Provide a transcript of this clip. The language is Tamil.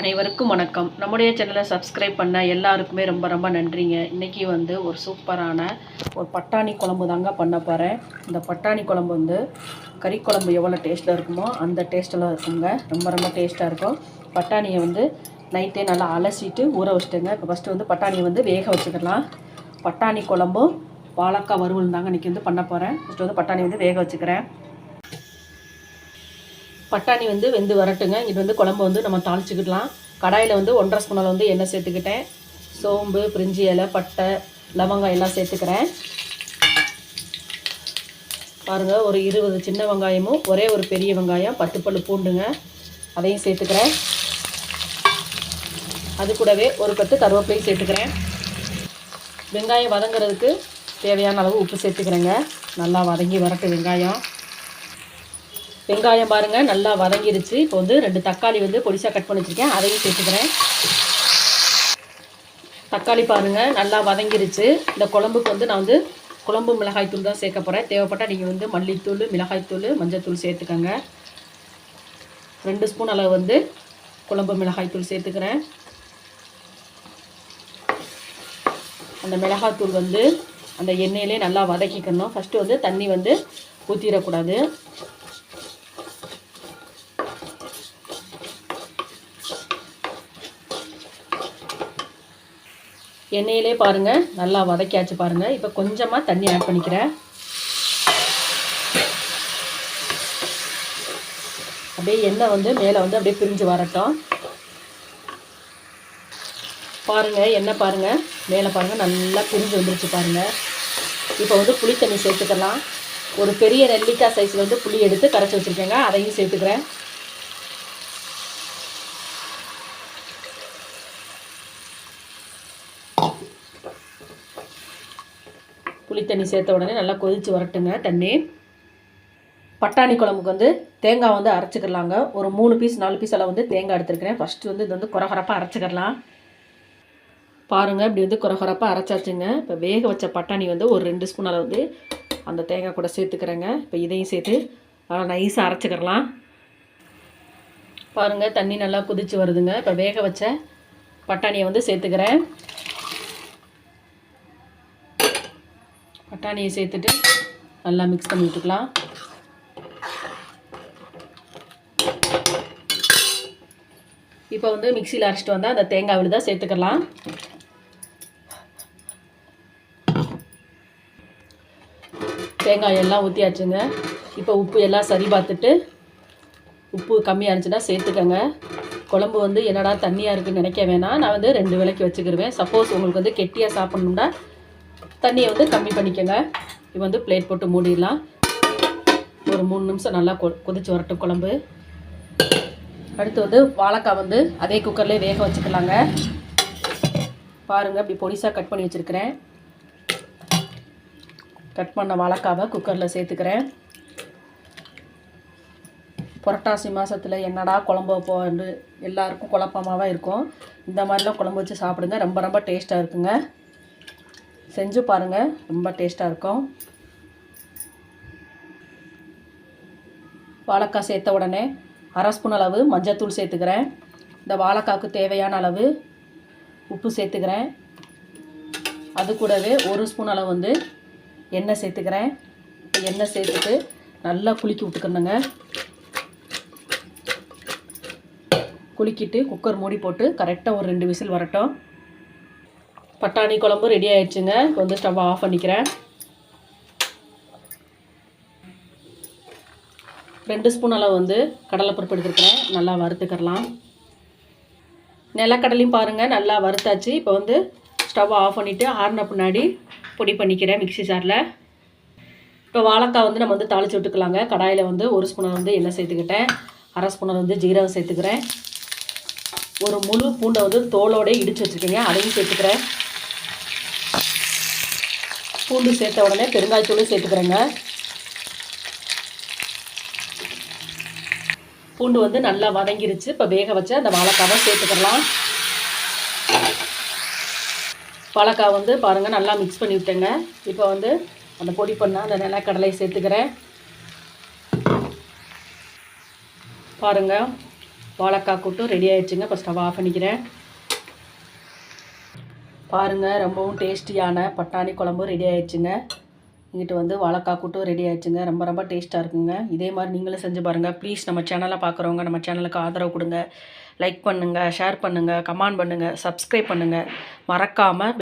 அனைவருக்கும் வணக்கம். நம்முடைய சேனலை சப்ஸ்கிரைப் பண்ண எல்லாருக்குமே ரொம்ப ரொம்ப நன்றிங்க. இன்றைக்கி வந்து ஒரு சூப்பரான ஒரு பட்டாணி குழம்பு தாங்க பண்ண போகிறேன் இந்த பட்டாணி குழம்பு வந்து கறி குழம்பு எவ்வளோ டேஸ்ட்டில் இருக்குமோ அந்த டேஸ்ட்டில் இருக்குங்க. ரொம்ப ரொம்ப டேஸ்ட்டாக இருக்கும். பட்டாணியை வந்து நைட்டே நல்லா அலசிட்டு ஊற வச்சுட்டுங்க. இப்போ ஃபஸ்ட்டு வந்து பட்டாணியை வந்து வேக வச்சுக்கலாம். பட்டாணி குழம்பும் வாழைக்காய் வறுவல் தாங்க இன்றைக்கி வந்து பண்ண போகிறேன் ஃபஸ்ட்டு வந்து பட்டாணி வந்து வேக வச்சுக்கிறேன். பட்டாணி வந்து வெந்து வரட்டுங்க. இது வந்து குழம்பு வந்து நம்ம தாளிச்சுக்கிடலாம். கடாயில் வந்து ஒன்றரை ஸ்பூன் அளவு வந்து எண்ணெய் சேர்த்துக்கிட்டேன். சோம்பு பிரிஞ்சி இலை பட்டை லவங்கம் எல்லாம் சேர்த்துக்கிறேன். பாருங்கள் ஒரு இருபது சின்ன வெங்காயமும் ஒரே ஒரு பெரிய வெங்காயம் பத்து பல்லு பூண்டுங்க. அதையும் சேர்த்துக்கிறேன். அது கூடவே ஒரு பத்து கருவேப்பிலையும் சேர்த்துக்கிறேன். வெங்காயம் வதங்குறதுக்கு தேவையான அளவு உப்பு சேர்த்துக்கிறேங்க. நல்லா வதங்கி வரட்டு வெங்காயம். வெங்காயம் பாருங்கள் நல்லா வதங்கிருச்சு. இப்போ வந்து ரெண்டு தக்காளி வந்து பொடிசாக கட் பண்ணி வச்சுருக்கேன். அதையும் சேர்த்துக்கிறேன். தக்காளி பாருங்கள் நல்லா வதங்கிருச்சு. இந்த குழம்புக்கு வந்து நான் வந்து குழம்பு மிளகாய்த்தூள் தான் சேர்க்க போகிறேன் தேவைப்பட்டால் நீங்கள் வந்து மல்லித்தூள் மிளகாய்த்தூள் மஞ்சத்தூள் சேர்த்துக்கோங்க. ரெண்டு ஸ்பூன் அளவு வந்து குழம்பு மிளகாய்த்தூள் சேர்த்துக்கிறேன். அந்த மிளகாய்த்தூள் வந்து அந்த எண்ணெயிலே நல்லா வதக்கிக்கணும். ஃபஸ்ட்டு வந்து தண்ணி வந்து ஊற்றிடக்கூடாது எண்ணெயிலே பாருங்கள் நல்லா வதக்கியாச்சு பாருங்கள் இப்போ கொஞ்சமாக தண்ணி ஆட் பண்ணிக்கிறேன். அப்படியே எண்ணெய் வந்து மேலே வந்து அப்படியே பிரிஞ்சு வரட்டும். பாருங்கள் எண்ணெய் பாருங்கள் மேலே பாருங்கள் நல்லா பிரிஞ்சு வந்துருச்சு பாருங்கள் இப்போ வந்து புளி தண்ணி சேர்த்துக்கலாம். ஒரு பெரிய நெல்லிக்காய் சைஸில் வந்து புளி எடுத்து கரைச்சி வச்சுருக்கேங்க. அதையும் சேர்த்துக்கிறேன். புளி தண்ணி சேர்த்த உடனே நல்லா கொதித்து வரட்டுங்க தண்ணி. பட்டாணி குழம்புக்கு வந்து தேங்காய் வந்து அரைச்சிக்கிறலாங்க ஒரு மூணு பீஸ் நாலு பீஸ் அளவு வந்து தேங்காய் எடுத்துருக்கிறேன். ஃபஸ்ட்டு வந்து இது வந்து குறகுறப்பாக அரைச்சிக்கிறலாம் பாருங்கள் இப்படி வந்து குறகுறப்பாக அரைச்சாச்சுங்க. இப்போ வேக வச்ச பட்டாணி வந்து ஒரு ரெண்டு ஸ்பூன் அளவு வந்து அந்த தேங்காய் கூட சேர்த்துக்கிறேங்க. இப்போ இதையும் சேர்த்து நல்லா நைஸாக அரைச்சிக்கிறலாம் பாருங்கள் தண்ணி நல்லா குதித்து வருதுங்க. இப்போ வேக வச்ச பட்டாணியை வந்து சேர்த்துக்கிறேன். பட்டாணியை சேர்த்துட்டு நல்லா மிக்ஸ் பண்ணி விட்டுக்கலாம். இப்போ வந்து மிக்சியில் அரைச்சிட்டு வந்தால் அந்த தேங்காய் விழுதா சேர்த்துக்கலாம். தேங்காய் எல்லாம் ஊற்றியாச்சுங்க இப்போ உப்பு எல்லாம் சரி பார்த்துட்டு உப்பு கம்மியாக இருந்துச்சுன்னா சேர்த்துக்கோங்க. குழம்பு வந்து என்னடா தண்ணியாக இருக்குதுன்னு நினைக்க வேணாம். நான் வந்து ரெண்டு விலைக்கு வச்சுக்கிடுவேன் சப்போஸ் உங்களுக்கு வந்து கெட்டியாக சாப்பிட்ணுன்னா தண்ணியை வந்து கம்மி பண்ணிக்கோங்க. இப்போ வந்து பிளேட் போட்டு மூடிடலாம். ஒரு மூணு நிமிஷம் நல்லா கொ கொதிச்சு வரட்டும் குழம்பு. அடுத்து வந்து வாழைக்காய் வந்து அதே குக்கர்லேயே வேக வச்சுக்கலாங்க. பாருங்கள் இப்படி பொடிசாக கட் பண்ணி வச்சுருக்கிறேன். கட் பண்ண வாழைக்காவை குக்கரில் சேர்த்துக்கிறேன். புரட்டாசி மாதத்தில் என்னடா குழம்பு வைப்போம்னு எல்லாருக்கும் குழப்பமாகவே இருக்கும். இந்த மாதிரிலாம் குழம்பு வச்சு சாப்பிடுங்க. ரொம்ப ரொம்ப டேஸ்ட்டாக இருக்குங்க. செஞ்சு பாருங்கள் ரொம்ப டேஸ்ட்டாக இருக்கும். வாழைக்காய் சேர்த்த உடனே அரை ஸ்பூன் அளவு மஞ்சத்தூள் சேர்த்துக்கிறேன். இந்த வாழைக்காய்க்கு தேவையான அளவு உப்பு சேர்த்துக்கிறேன். அது கூடவே ஒரு ஸ்பூன் அளவு வந்து எண்ணெய் சேர்த்துக்கிறேன். எண்ணெய் சேர்த்துட்டு நல்லா குலுக்கி விட்டுக்கணுங்க. குலுக்கிட்டு குக்கர் மூடி போட்டு கரெக்டாக ஒரு ரெண்டு விசில் வரட்டும். பட்டாணி குழம்பு ரெடி ஆயிடுச்சுங்க. இப்போ வந்து ஸ்டவ் ஆஃப் பண்ணிக்கிறேன். ரெண்டு ஸ்பூன் அளவு வந்து கடலைப்பருப்பு எடுத்துருக்கிறேன். நல்லா வறுத்துக்கிறலாம். நிலக்கடலையும் பாருங்கள் நல்லா வறுத்தாச்சு. இப்போ வந்து ஸ்டவ் ஆஃப் பண்ணிவிட்டு ஆறின பின்னாடி பொடி பண்ணிக்கிறேன் மிக்ஸி ஜாரில். இப்போ வாழைக்காய் வந்து நம்ம வந்து தாளித்து விட்டுக்கலாங்க. கடாயில் வந்து ஒரு ஸ்பூனை வந்து எண்ணெய் சேர்த்துக்கிட்டேன். அரை ஸ்பூனை வந்து ஜீரகம் சேர்த்துக்கிறேன். ஒரு முழு பூண்டை வந்து தோலோடே இடித்து வச்சுருக்கீங்க. அதையும் சேர்த்துக்கிறேன். பூண்டு சேர்த்த உடனே பெருங்காயத்தூளும் சேர்த்துக்கிறேங்க. பூண்டு வந்து நல்லா வதங்கிருச்சு. இப்போ வேக வச்ச அந்த வாழைக்காவை சேர்த்துக்கலாம். வாழைக்காய் வந்து பாருங்கள் நல்லா மிக்ஸ் பண்ணி விட்டேங்க. இப்போ வந்து அந்த பொடி பண்ண அந்த நிலக்கடலை சேர்த்துக்கிறேன். பாருங்கள் வாழைக்காய் கூட்டும் ரெடி ஆகிடுச்சுங்க இப்போ ஸ்டவ் ஆஃப் பண்ணிக்கிறேன். பாருங்கள் ரொம்பவும் டேஸ்டியான பட்டாணி குழம்பு ரெடி ஆயிடுச்சுங்க. இங்கிட்டு வந்து வாழைக்காய் கூட்டும் ரெடி ஆயிடுச்சுங்க. ரொம்ப ரொம்ப டேஸ்ட்டாக இருக்குங்க. இதே மாதிரி நீங்களும் செஞ்சு பாருங்கள் ப்ளீஸ் நம்ம சேனலை பார்க்குறவங்க நம்ம சேனலுக்கு ஆதரவு கொடுங்க. லைக் பண்ணுங்கள் ஷேர் பண்ணுங்கள் கமெண்ட் பண்ணுங்கள் சப்ஸ்கிரைப் பண்ணுங்கள் மறக்காமல்